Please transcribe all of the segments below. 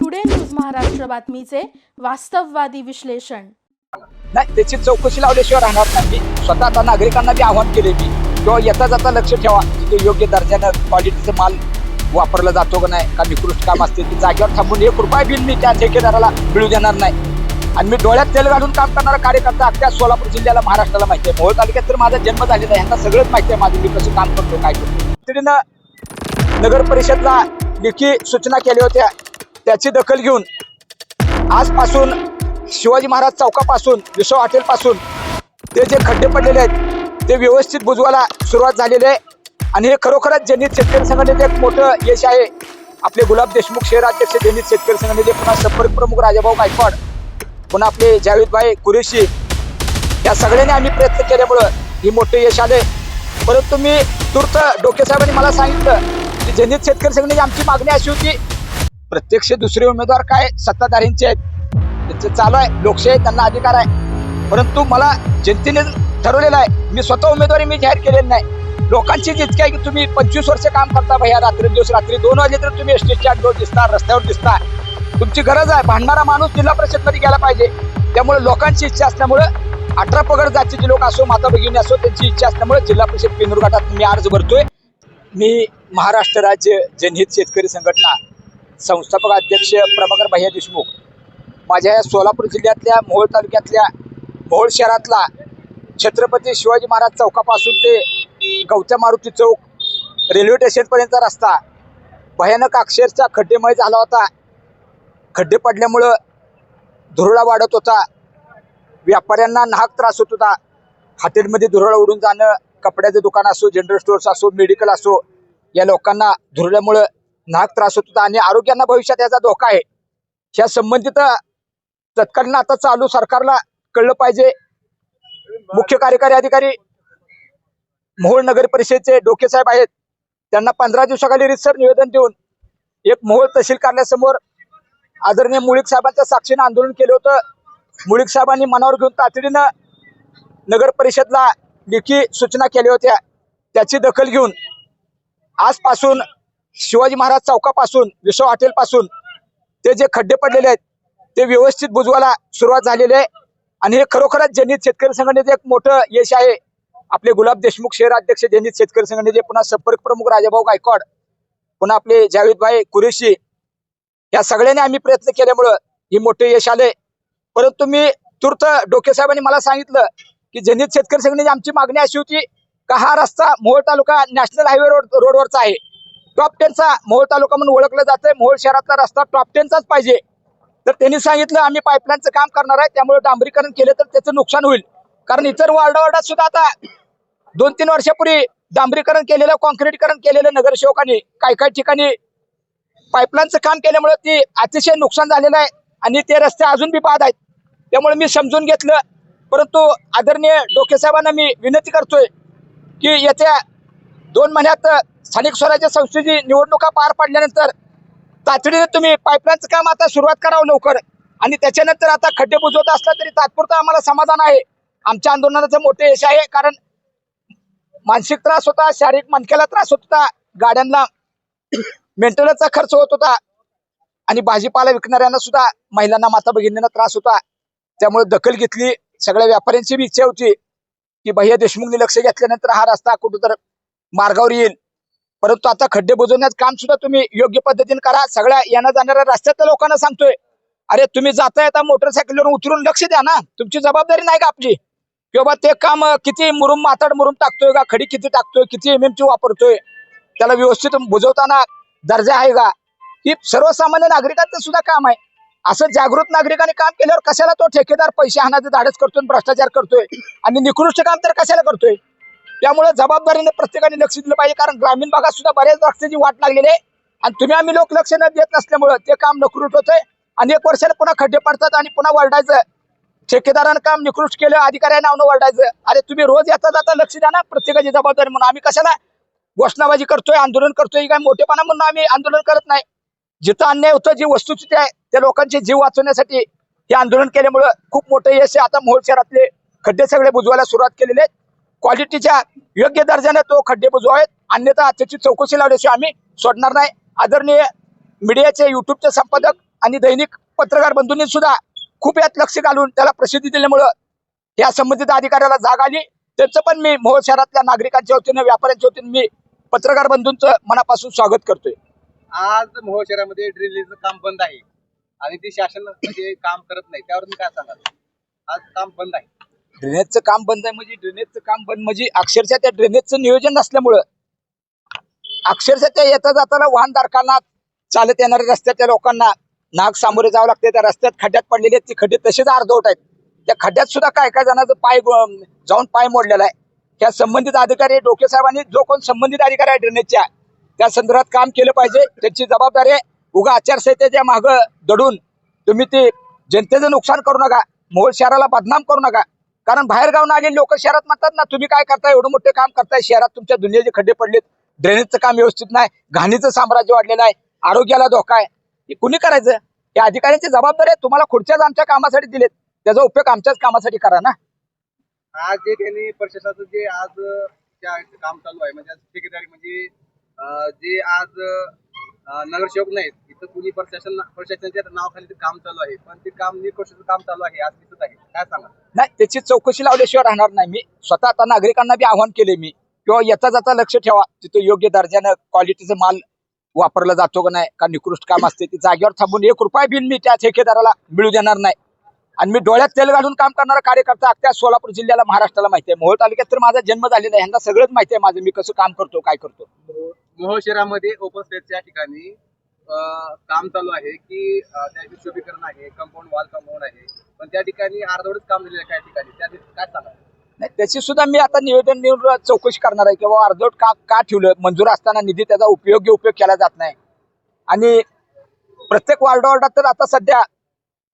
Today news Maharashtra बातमीचे वास्तववादी विश्लेषण नाही त्याची चौकशी लावल्याशिवाय राहणार नाही मी. स्वतः आता नागरिकांना ते आव्हान केले मी. किंवा येता जाता लक्ष ठेवा की योग्य दर्जानं क्वालिटीचं माल वापरला जातो का नाही का निकृष्ट काम असते जागेवर थांबून एक रुपये बिल मी त्या ठेकेदाराला मिळू देणार नाही. आणि मी डोळ्यात तेल घालून काम करणारा कार्यकर्ता अख्ख्या सोलापूर जिल्ह्याला महाराष्ट्राला माहिती आहे. मोहोळ तालुक्यात तर माझा जन्म झालेला आहे. यांना सगळंच माहिती आहे माझं मी कसं काम करतो काय करतो. तातडीनं नगर परिषदला लेखी सूचना केल्या होत्या. त्याची दखल घेऊन आजपासून शिवाजी महाराज चौकापासून विश्व हॉटेलपासून ते जे खड्डे पडलेले आहेत ते व्यवस्थित बुजवायला सुरुवात झालेली आहे. आणि हे खरोखरच जनित शेतकरी संघटनेचं एक मोठं यश आहे. आपले गुलाब देशमुख शहराध्यक्ष जनहित शेतकरी संघटनेचे पुन्हा संपर्क प्रमुख राजाभाऊ गायकवाड पुन्हा आपले जावेदभाई कुरेशी या सगळ्यांनी आम्ही प्रयत्न केल्यामुळं ही मोठे यश आले परंतु मी तूर्त डोके साहेबांनी मला सांगितलं की जनित शेतकरी संघटनेची आमची मागणी अशी होती प्रत्यक्ष दुसरे उमेदवार काय सत्ताधारींचे आहेत त्यांचे चालू आहे लोकशाही त्यांना अधिकार आहे. परंतु मला जनतेने ठरवलेलं आहे मी स्वतः उमेदवारी मी जाहीर केलेली नाही. लोकांची जितकी आहे की तुम्ही पंचवीस वर्ष काम करता भैया रात्री दिवस रात्री दोन वाजले तर तुम्ही एस टी दिसता रस्त्यावर दिसता. तुमची गरज आहे. भांडणारा माणूस जिल्हा परिषदमध्ये गेला पाहिजे. त्यामुळे लोकांची इच्छा असल्यामुळं अठरा पगड जातीचे लोक असो माता भगिनी असो त्यांची इच्छा असल्यामुळे जिल्हा परिषद पेनूर मी अर्ज भरतोय. मी महाराष्ट्र राज्य जनहित शेतकरी संघटना संस्थापक अध्यक्ष प्रभाकर भैया देशमुख माझ्या या सोलापूर जिल्ह्यातल्या मोहोळ तालुक्यातल्या मोहोळ शहरातला छत्रपती शिवाजी महाराज चौकापासून ते गवत्या मारुती चौक रेल्वे स्टेशनपर्यंतचा रस्ता भयानक अक्षरशः खड्डेमय झाला होता. खड्डे पडल्यामुळं धुरळा वाढत होता. व्यापाऱ्यांना नाहक त्रास होत होता. हॉटेलमध्ये धुरळा उडून जाणं कपड्याचं दुकान असो जनरल स्टोअर्स असो मेडिकल असो या लोकांना धुरळ्यामुळं नाहक त्रास होत होता आणि आरोग्यांना भविष्यात याचा धोका आहे. ह्या संबंधित तत्कालीन आता चालू सरकारला कळलं पाहिजे. मुख्य कार्यकारी अधिकारी मोहोळ नगर परिषदेचे डोके साहेब आहेत. त्यांना पंधरा दिवसाखाली रितसर निवेदन देऊन एक मोहोळ तहसील कार्यालयासमोर आदरणीय मुळीक साहेबांच्या साक्षीनं आंदोलन केलं होतं. मुळीक साहेबांनी मनावर घेऊन तातडीनं नगर परिषदला लेखी सूचना केल्या होत्या. त्याची दखल घेऊन आजपासून शिवाजी महाराज चौकापासून विश्व हॉटेलपासून ते जे खड्डे पडलेले आहेत ते व्यवस्थित बुजवायला सुरुवात झालेली आहे. आणि हे खरोखरच जनित शेतकरी संघटनेचं एक मोठं यश आहे. आपले गुलाब देशमुख शहर अध्यक्ष जनित शेतकरी संघटनेचे पुन्हा संपर्क प्रमुख राजाभाऊ गायकवाड पुन्हा आपले जावेदभाई कुरेशी या सगळ्यांनी आम्ही प्रयत्न केल्यामुळं हे मोठे यश आले परंतु मी तूर्त डोके साहेबांनी मला सांगितलं की जनित शेतकरी संघटनेची आमची मागणी अशी होती का हा रस्ता मोहोळ तालुका नॅशनल हायवे रोड रोडवरचा आहे. टॉप टेनचा मोहोळ तालुका म्हणून ओळखलं जातंय. मोहोळ शहरातला रस्ता टॉप टेनचाच पाहिजे. तर त्यांनी सांगितलं आम्ही पाईपलाईनचं काम करणार आहे. त्यामुळे डांबरीकरण केलं तर त्याचं नुकसान होईल. कारण इतर वार्डावार्डात सुद्धा आता दोन तीन वर्षापूर्वी डांबरीकरण केलेलं कॉन्क्रीटीकरण केलेलं नगरसेवकांनी काही काही ठिकाणी पाईपलाईनचं काम केल्यामुळे ते अतिशय नुकसान झालेलं आहे आणि ते रस्ते अजून बी बाद आहेत. त्यामुळे मी समजून घेतलं. परंतु आदरणीय डोके साहेबांना मी विनंती करतोय की येत्या दोन महिन्यात स्थानिक स्वराज्य संस्थेची निवडणुका पार पडल्यानंतर तातडीने तुम्ही पाईपलाईनचं काम आता सुरुवात करावं लवकर. आणि त्याच्यानंतर आता खड्डे बुजवत असला तरी तात्पुरतं आम्हाला समाधान आहे. आमच्या आंदोलनाचं मोठे यश आहे कारण मानसिक त्रास होता शारीरिक मणक्याला त्रास होत होता गाड्यांना मेंटेनन्सचा खर्च होत होता. आणि भाजीपाला विकणाऱ्यांना सुद्धा महिलांना माता भगिनींना त्रास होता. त्यामुळे दखल घेतली. सगळ्या व्यापाऱ्यांची बी इच्छा होती की भैया देशमुखने लक्ष घेतल्यानंतर हा रस्ता कुठं तर मार्गावर येईल. परंतु आता खड्डे बुजवण्याचं काम सुद्धा तुम्ही योग्य पद्धतीने करा. सगळ्या येण्या जाणाऱ्या रस्त्यातल्या लोकांना सांगतोय अरे तुम्ही जाता येता मोटरसायकलवर उतरून लक्ष द्या ना. तुमची जबाबदारी नाही का आपली? किंवा ते काम किती मुरुम माताड मुरुम टाकतोय का? खडी किती टाकतोय? किती एम ची वापरतोय? त्याला व्यवस्थित बुजवताना दर्जा आहे का? ही सर्वसामान्य नागरिकांचं सुद्धा काम आहे. असं जागृत नागरिकांनी काम केल्यावर कशाला तो ठेकेदार पैसे हाणाचं धाडस करतोय भ्रष्टाचार करतोय? आणि निकृष्ट काम तर कशाला करतोय? त्यामुळे जबाबदारीने प्रत्येकाने लक्ष दिलं पाहिजे कारण ग्रामीण भागात सुद्धा बऱ्याच रस्त्याची वाट लागलेली आहे. आणि तुम्ही आम्ही लोक लक्ष न देत नसल्यामुळं ते काम नकृत होतंय. आणि एक वर्षाला पुन्हा खड्डे पडतात आणि पुन्हा वरडायचं. ठेकेदारानं काम निकृष्ट केलं अधिकाऱ्यांना नावनं वरडायचं. अरे तुम्ही रोज येता जाता लक्ष द्या ना प्रत्येकाची जबाबदारी म्हणून. आम्ही कशाला घोषणाबाजी करतोय आंदोलन करतोय काय मोठेपणा म्हणून आम्ही आंदोलन करत नाही. जिथं अन्याय होतं जी वस्तुस्थिती आहे त्या लोकांचे जीव वाचवण्यासाठी हे आंदोलन केल्यामुळं खूप मोठं यश आहे. आता मोहोळ शहरातले खड्डे सगळे बुजवायला सुरुवात केलेले आहेत. क्वालिटीच्या योग्य दर्जाने तो खड्डे बुजवावेत. अन्यथा त्याची चौकशी लावल्याशिवाय आम्ही सोडणार नाही. आदरणीय मीडियाचे युट्यूबचे संपादक आणि दैनिक पत्रकार बंधूंनी सुद्धा खूप यात लक्ष घालून त्याला प्रसिद्धी दिल्यामुळं या संबंधित अधिकाऱ्याला जाग आली. त्याचं पण मी मोहोळ शहरातल्या नागरिकांच्या वतीनं व्यापाऱ्यांच्या वतीनं मी पत्रकार बंधूंचं मनापासून स्वागत करतोय. आज मोहोळ शहरामध्ये ड्रिलिंगचं काम बंद आहे. आणि ते शासन म्हणजे काम करत नाही. त्यावर तुम्ही काय सांगाल? आज काम बंद आहे. ड्रेनेजचं काम बंद आहे म्हणजे ड्रेनेजचं काम बंद म्हणजे अक्षरशः त्या ड्रेनेजचं नियोजन नसल्यामुळं. अक्षरशः त्या येता जाताना वाहनधारकांना चालत येणाऱ्या रस्त्याच्या लोकांना नाग सामोरे जावं लागते त्या रस्त्यात खड्ड्यात पडलेले आहेत. ते खड्डे तसेच अर्धवट आहेत. त्या खड्ड्यात सुद्धा काय काय जणांचं पाय जाऊन पाय मोडलेला आहे. त्या संबंधित अधिकारी डोके साहेबांनी जो कोण संबंधित अधिकारी आहे ड्रेनेजच्या त्या संदर्भात काम केलं पाहिजे. त्याची जबाबदारी आहे. उगा आचारसंहितेच्या मागं दडून तुम्ही ते जनतेचं नुकसान करू नका मोहोळ शहराला बदनाम करू नका. कारण बाहेर गावून आलेले लोक शहरात म्हणतात ना तुम्ही काय करताय? एवढं मोठे काम करताय शहरात तुमच्या दुनियेचे खड्डे पडलेत. ड्रेनेजचं काम व्यवस्थित नाही. घाणीचं साम्राज्य वाढलेलं आहे. आरोग्याला धोका आहे. हे कुणी करायचं? या अधिकाऱ्यांची जबाबदारी आहे. तुम्हाला खुर्च्याच आमच्या कामासाठी दिलेत. त्याचा उपयोग आमच्याच कामासाठी करा ना. आज जे त्यांनी प्रशासनाचं जे आज काम चालू आहे म्हणजे आज ठेकेदारी म्हणजे जे आज नगरसेवक नाहीत इथं कुणी प्रशासन प्रशासनाच्या नावाखाली ते काम चालू आहे पण ते काम निकृष्ट काम चालू आहे आज दिसत आहे. काय सांगा नाही त्याची चौकशी लावल्याशिवाय राहणार नाही मी. स्वतः आता नागरिकांना बी आव्हान केले मी. किंवा येता जाता लक्ष ठेवा तिथं योग्य दर्जानं क्वालिटीचं माल वापरला जातो का नाही का निकृष्ट काम असते ती जागेवर थांबून एक रुपया बिल मी त्या ठेकेदाराला मिळू देणार नाही. आणि मी डोळ्यात तेल घालून काम करणारा कार्यकर्ता अख्ख्या सोलापूर जिल्ह्याला महाराष्ट्राला माहिती आहे. मोहोळ तालुक्यात तर माझा जन्म झालेला आहे. ह्यांना सगळंच माहिती आहे माझं. मी कसं काम करतो काय करतो. मोहोळ शहरामध्ये ओपन स्पेसच्या ठिकाणी काम चालू आहे की अं, त्या विश्वभीकरण आहे कंपाऊंड वॉल कंपाऊंड आहे. पण त्या ठिकाणी अर्धवटच काम झालेलं आहे काही ठिकाणी. त्या काय सांगा नाही त्याची सुद्धा मी आता निवेदन देऊन चौकशी करणार आहे किंवा अर्धवट का का ठेवलं? मंजूर असताना निधी त्याचा उपयोग्य उपयोग केला जात नाही. आणि प्रत्येक वार्डावार्डात तर आता सध्या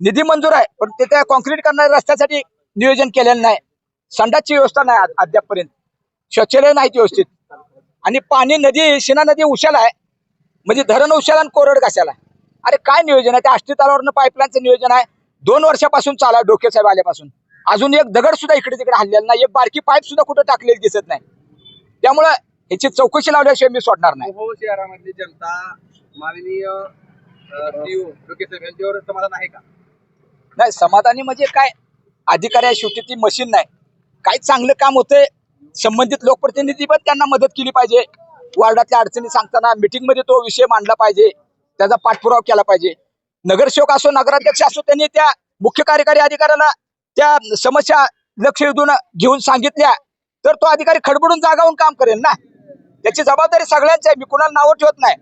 निधी मंजूर आहे पण ते त्या कॉन्क्रीट करणाऱ्या रस्त्यासाठी नियोजन केलेलं नाही. संडासची व्यवस्था नाही अद्यापपर्यंत. शौचालय नाहीत व्यवस्थित. आणि पाणी नदी शिना नदी उशाला आहे. म्हणजे धरण उशाला आणि कोरड कशाला अरे काय नियोजन आहे? त्या आष्टी तलावरनं पाईपलाईनचं नियोजन आहे. दोन वर्षापासून चाला डोके साहेब आल्यापासून. अजून एक दगड सुद्धा इकडे तिकडे हल्लेला नाही. एक बारकी पाईप सुद्धा कुठं टाकलेली दिसत नाही. त्यामुळं याची चौकशी लावल्याशिवाय मी सोडणार नाही. शहरामधली जनता माननीय समाधान आहे का? नाही समाधानी म्हणजे काय? अधिकारी आहे शेवटी ती मशीन नाही. काय चांगलं काम होतंय संबंधित लोकप्रतिनिधी पण त्यांना मदत केली पाहिजे. वार्डातल्या अडचणी सांगताना मीटिंगमध्ये तो विषय मांडला पाहिजे. त्याचा पाठपुरावा केला पाहिजे. नगरसेवक असो नगराध्यक्ष असो त्यांनी त्या मुख्य कार्यकारी अधिकाऱ्याला त्या समस्या लक्ष वेधून घेऊन सांगितल्या. तर तो अधिकारी खडबडून जागावून काम करेल ना? त्याची जबाबदारी सगळ्यांची आहे मी कुणाला नावं ठेवत नाही.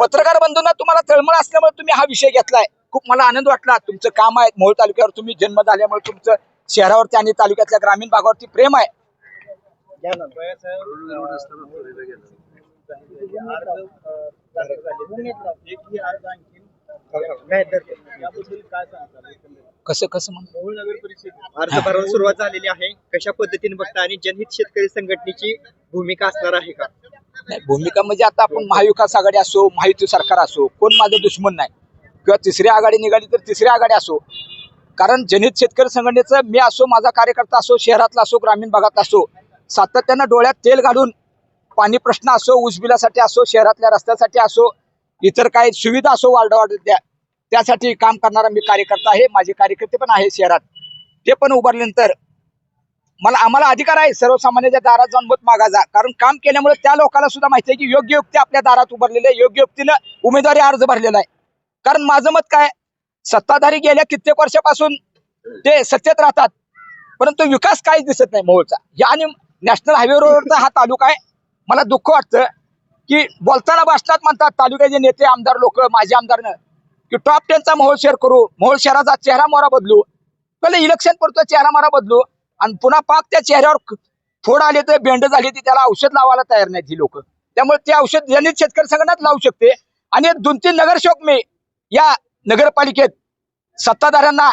पत्रकार बंधूंना तुम्हाला तळमळ असल्यामुळे तुम्ही हा विषय घेतलाय. खूप मला आनंद वाटला. तुमचं काम आहे मोहोळ तालुक्यावर. तुम्ही जन्म झाल्यामुळे तुमचं शहरावरती आणि तालुक्यातल्या ग्रामीण भागावरती प्रेम आहे. कसं कसं अर्ज भरायला सुरुवात झालेली आहे. कशा पद्धतीने बघता आणि जनहित शेतकरी संघटनेची भूमिका असणार आहे का? नाही भूमिका म्हणजे आता आपण महाविकास आघाडी असो महायुती सरकार असो कोण माझं दुश्मन नाही. किंवा तिसरी आघाडी निघाली तर तिसरी आघाडी असो. कारण जनित शेतकरी संघटनेचं मी असो माझा कार्यकर्ता असो शहरातला असो ग्रामीण भागात असो सातत्यानं डोळ्यात तेल घालून पाणी प्रश्न असो ऊस असो शहरातल्या रस्त्यासाठी असो इतर काही सुविधा असो वार्डावार्डातल्या त्यासाठी काम करणारा मी कार्यकर्ता आहे माझे कार्यकर्ते पण आहे शहरात. ते पण उभारल्यानंतर मला आम्हाला अधिकार आहे सर्वसामान्याच्या दारात जाऊन मत मागायचा कारण काम केल्यामुळे त्या लोकांना सुद्धा माहिती आहे की योग्य युक्ती आपल्या दारात उभारलेले आहे. योग्य युक्तीनं उमेदवारी अर्ज भरलेला आहे. कारण माझं मत काय? सत्ताधारी गेल्या कित्येक वर्षापासून ते सत्तेत राहतात. परंतु विकास काहीच दिसत नाही मोहोळचा. या आणि नॅशनल हायवे रोडचा हा तालुका आहे. मला दुःख वाटतं की बोलताना भाषणात म्हणतात तालुक्याचे नेते आमदार लोक माझे आमदारनं की टॉप टेनचा मोहोळ शेअर करू. मोहोळ शहराचा चेहरा मोहरा बदलू. पहिले इलेक्शन पुरतो चेहरा मोहरा बदलू. आणि पुन्हा पाक त्या चेहऱ्यावर फोड आले तर बेंड झाली ती त्याला औषध लावायला तयार नाही ती लोक. त्यामुळे ते औषध जनित शेतकरी संघटनाच लावू शकते. आणि दोन तीन नगरसेवक मी या नगरपालिकेत सत्ताधाऱ्यांना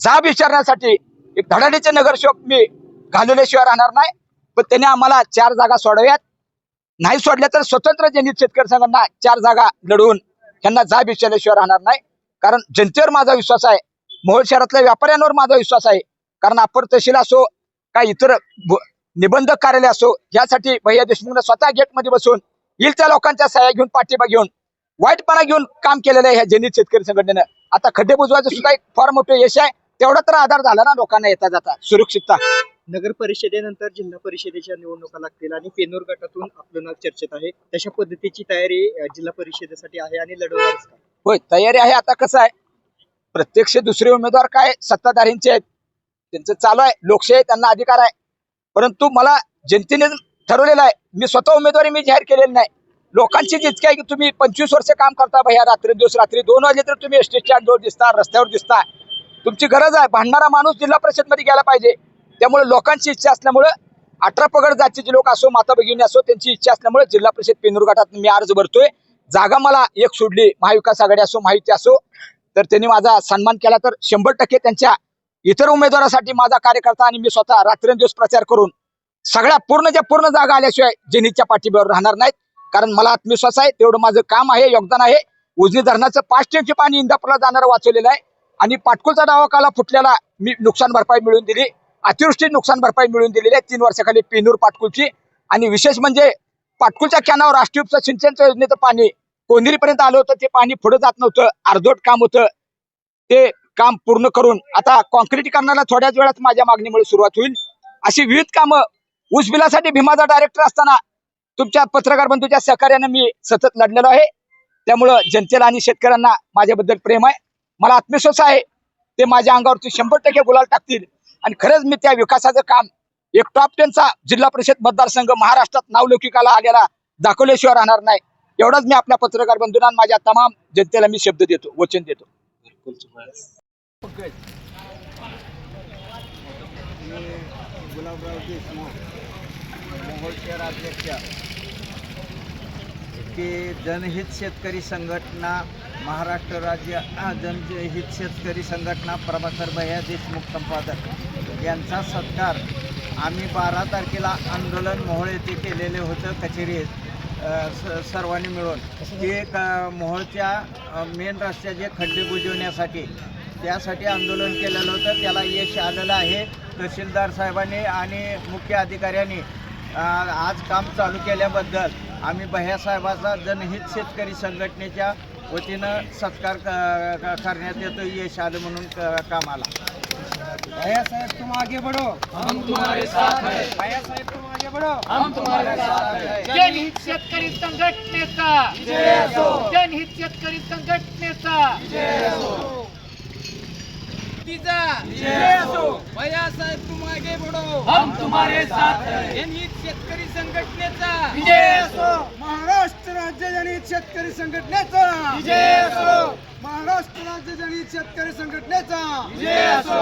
जाब विचारण्यासाठी एक धडाडीचे नगरसेवक मी घालवल्याशिवाय राहणार नाही. पण त्यांनी आम्हाला चार जागा सोडव्यात नाही सोडल्या तर स्वतंत्र जनित शेतकरी संघांना चार जागा लढवून त्यांना जाब विचारल्याशिवाय राहणार नाही. कारण जनतेवर माझा विश्वास आहे. मोहोळ शहरातल्या व्यापाऱ्यांवर माझा विश्वास आहे. कारण आपण तहसील असो काय इतर निबंधक कार्यालय असो यासाठी भैया देशमुखनं स्वतः गेटमध्ये बसून येईल त्या लोकांच्या सहाय्या घेऊन पाठिंबा घेऊन वाईटपणा घेऊन काम केलेलं आहे ह्या जनित शेतकरी संघटनेनं. आता खड्डे बुजवायचं सुद्धा एक फार मोठं यश आहे. तेवढा तर आधार झाला ना लोकांना येता जाता. सुरक्षितता. नगर परिषदेनंतर जिल्हा परिषदेच्या निवडणुका लागतील आणि पेनूर गटातून आपलं नाव चर्चेत आहे. तशा पद्धतीची तयारी जिल्हा परिषदेसाठी आहे आणि लढवणारच का होय तयारी आहे आता कसं आहे? प्रत्यक्ष दुसरे उमेदवार काय? सत्ताधारींचे आहेत. त्यांचं चालू आहे. लोकशाही त्यांना अधिकार आहे. परंतु मला जनतेने ठरवलेलं आहे. मी स्वतः उमेदवारी मी जाहीर केलेली नाही. लोकांची इतकी आहे की तुम्ही पंचवीस वर्ष काम करता भैया रात्री दिवस रात्री दोन वाजले तर तुम्ही एस टी स्टँडवर दिसता रस्त्यावर दिसता. तुमची गरज आहे. भांडणारा माणूस जिल्हा परिषदमध्ये गेला पाहिजे. त्यामुळे लोकांची इच्छा असल्यामुळे अठरा पगड जातीचे लोक असो माता भगिनी असो त्यांची इच्छा असल्यामुळे जिल्हा परिषद पेनूर गटात मी अर्ज भरतोय. जागा मला एक सोडली महाविकास आघाडी असो माहिती असो तर त्यांनी माझा सन्मान केला. तर शंभर टक्के त्यांच्या इतर उमेदवारासाठी माझा कार्यकर्ता आणि मी स्वतः रात्रंदिवस प्रचार करून सगळ्या पूर्ण ज्या पूर्ण जागा आल्याशिवाय जेनीच्या पाठीवर राहणार नाहीत. कारण मला आत्मविश्वास आहे तेवढं माझं काम आहे योगदान आहे. उजनी धरणाचं पाच टक्के पाणी इंदापूरला जाणारं वाचवलेलं आहे. आणि पाटकुलचा दवाखाला फुटल्याला मी नुकसान भरपाई मिळवून दिली. अतिवृष्टी नुकसान भरपाई मिळवून दिलेली आहे तीन वर्षाखाली पेनूर पाटकुलची. आणि विशेष म्हणजे पाटकुलच्या कॅनावर राष्ट्रीय उपसा सिंचनच्या योजनेचं पाणी कोंदिरीपर्यंत आलं होतं ते पाणी पुढे जात नव्हतं अर्धोट काम होतं. ते काम पूर्ण करून आता कॉन्क्रिटीकरणाला थोड्याच वेळात माझ्या मागणीमुळे सुरुवात होईल. अशी विविध कामं ऊस बिलासाठी भीमाचा डायरेक्टर असताना तुमच्या पत्रकार बंधूच्या सहकार्याने मी सतत लढलेलो आहे. त्यामुळं जनतेला आणि शेतकऱ्यांना माझ्याबद्दल प्रेम आहे. मला आत्मविश्वास आहे. ते माझ्या अंगावरती शंभर टक्के गुलाल टाकतील. आणि खरंच मी त्या विकासाचं काम एक टॉप टेनचा जिल्हा परिषद मतदारसंघ महाराष्ट्रात नावलौकिकाला आलेला दाखवल्याशिवाय राहणार नाही. एवढाच मी आपल्या पत्रकार बंधूंना आणि माझ्या तमाम जनतेला मी शब्द देतो वचन देतो. गुलाबराव देशमुख. मोहोळच्या राज्याच्या की जनहित शेतकरी संघटना महाराष्ट्र राज्य जनहित शेतकरी संघटना प्रभाकर भैया देशमुख संपादक यांचा सत्कार आम्ही बारा तारखेला आंदोलन मोहोळ येथे केलेले होतं कचेरीत स सर्वांनी मिळून. ते एक मोहोळच्या मेन रस्त्याचे खड्डे बुजवण्यासाठी त्यासाठी आंदोलन केलेलं होतं. त्याला यश आलेलं आहे. तहसीलदार साहेबांनी आणि मुख्य अधिकाऱ्यांनी आज काम चालू केल्याबद्दल आम्ही भैयासाहेबाचा जनहित शेतकरी संघटनेच्या वतीनं सत्कार करण्यात येतो यश आलं म्हणून क- कामाला. भैया साहेब तुम आगे बढ़ो. हम तुम्हारे साथ हैं। भैया साहेब तुम आगे बढ़ो. हम तुम्हारे साथ हैं। जनहित शेतकरी संघटनेचा. जनहित शेतकरी संघटनेचा. तिचा भैयासाहेब तुम आगे बढ़ो हम तुम्हारे साथ हैं. जनहित शेतकरी संघटनेचा. विजय असो. महाराष्ट्र राज्य जनहित शेतकरी संघटनेचा. विजय असो. महाराष्ट्र राज्य जनहित शेतकरी संघटनेचा. विजय असो.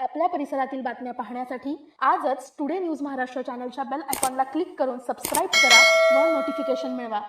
आपल्या परिसरातील बातम्या पाहण्यासाठी आजच टुडे न्यूज महाराष्ट्र चॅनलच्या बेल आयकॉनला क्लिक करून सबस्क्राईब करा व नोटिफिकेशन मिळवा.